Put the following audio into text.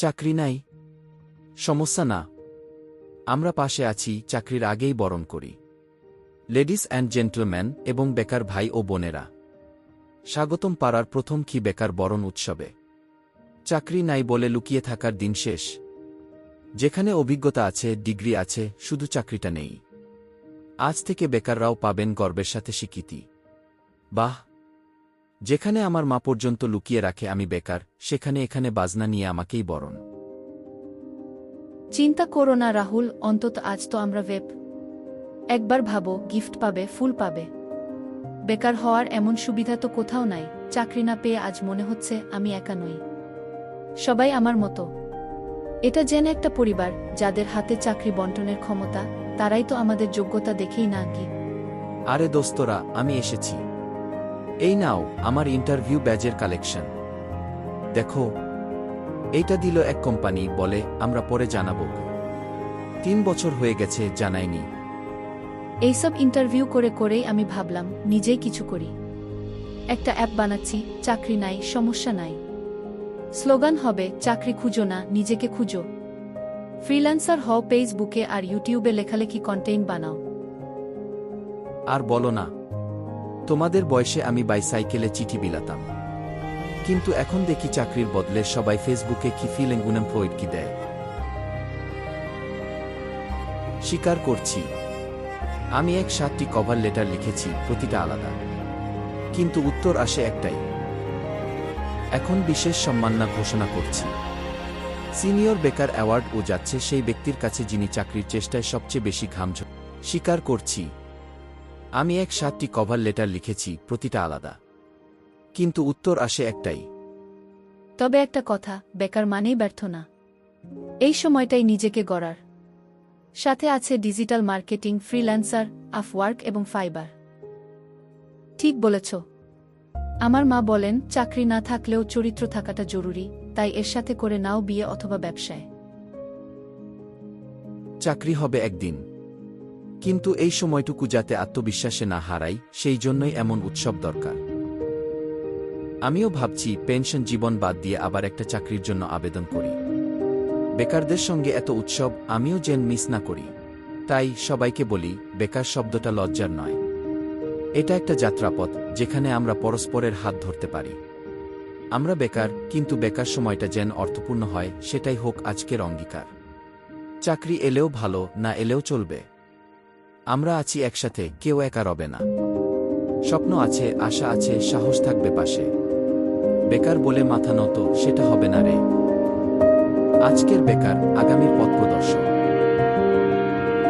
চাকরি নাই। সমস্যা না। আমরা পাশে আছি, চাকরির আগেই বরণ করি। লেডিস অ্যান্ড জেন্টলম্যান এবং বেকার ভাই ও বোনেরা। স্বাগতম পাড়ার প্রথম কি বেকার বরণ উৎসবে। চাকরি নাই বলে লুকিয়ে থাকার দিন শেষ। যেখানে অভিজ্ঞতা আছে, ডিগ্রি আছে, শুধু চাকরিটা নেই। আজ থেকে বেকাররাও পাবেন গর্বের সাথে স্বীকৃতি। বাহ! যেখানে আমার মা পর্যন্ত লুকিয়ে রাখে আমি বেকার সেখানে এখানে বাজনা নিয়ে আমাকেই বরণ। চিন্তা করো না রাহুল অন্তত আজ তো আমরা ওয়েব। একবার ভাবো গিফট পাবে ফুল পাবে। বেকার হওয়ার এমন সুবিধা তো কোথাও নাই চাকরি না পেয়ে আজ মনে হচ্ছে আমি একা নই। সবাই আমার মতো। এটা যেন একটা পরিবার যাদের হাতে চাকরি বন্টনের ক্ষমতা তারাই তো আমাদের যোগ্যতা দেখেই না কি আরে দোস্তরা আমি এসেছি। এই নাও আমার ইন্টারভিউ ব্যাজের কালেকশন। দেখো এইটা দিল এক কোম্পানি বলে আমরা পরে জানাব। তিন বছর হয়ে গেছে জানায়নি এইসব ইন্টারভিউ করে করেই আমি ভাবলাম নিজেই কিছু করি। একটা অ্যাপ বানাচ্ছি চাকরি নাই সমস্যা নাই। স্লোগান হবে চাকরি খুঁজো না নিজেকে খুঁজো। ফ্রিল্যান্সার হও ফেসবুকে আর ইউটিউবে লেখালেখি কন্টেন্ট বানাও। আর বলো না তোমাদের বয়সে আমি বাইসাইকেলে চিঠি বিলাতাম। কিন্তু এখন দেখি চাকরির বদলে সবাই ফেসবুকে কি ফিলিং উনএমপ্লয়েড কি দেয়। স্বীকার করছি, আমি এক সাতটি কভার লেটার লিখেছি, প্রতিটা আলাদা। কিন্তু উত্তর আসে একটাই। এখন বিশেষ সম্মাননা ঘোষণা করছি। সিনিয়র বেকার অ্যাওয়ার্ড ও যাচ্ছে সেই ব্যক্তির কাছে যিনি চাকরির চেষ্টায় সবচেয়ে বেশি ঘাম স্বীকার করছি আমি এক সাতটি কভার লেটার লিখেছি প্রতিটা আলাদা। কিন্তু উত্তর আসে একটাই। তবে একটা কথা বেকার মানেই ব্যর্থ না। এই সময়টাই নিজেকে গড়ার। সাথে আছে ডিজিটাল মার্কেটিং ফ্রিল্যান্সার আফওয়ার্ক এবং ফাইবার ঠিক বলেছ। আমার মা বলেন চাকরি না থাকলেও চরিত্র থাকাটা জরুরি তাই এর সাথে করে নাও বিয়ে অথবা ব্যবসায়। চাকরি হবে একদিন। কিন্তু এই সময়টুকু যাতে আত্মবিশ্বাসে না হারাই, সেই জন্যই এমন উৎসব দরকার। আমিও ভাবছি, পেনশন জীবন বাদ দিয়ে আবার একটা চাকরির জন্য আবেদন করি। বেকারদের সঙ্গে এত উৎসব, আমিও যেন মিস না করি। তাই সবাইকে বলি, বেকার শব্দটা লজ্জার নয়। এটা একটা যাত্রাপথ, যেখানে আমরা পরস্পরের হাত ধরতে পারি। আমরা বেকার, কিন্তু বেকার সময়টা যেন অর্থপূর্ণ হয়, সেটাই হোক আজকের অঙ্গীকার। চাকরি এলেও ভালো, না এলেও চলবে। আমরা আছি একসাথে, কেউ একা রবে না। স্বপ্ন আছে, আশা আছে, সাহস থাকবে পাশে। বেকার বলে মাথা নত, সেটা হবে না রে। আজকের বেকার, আগামীর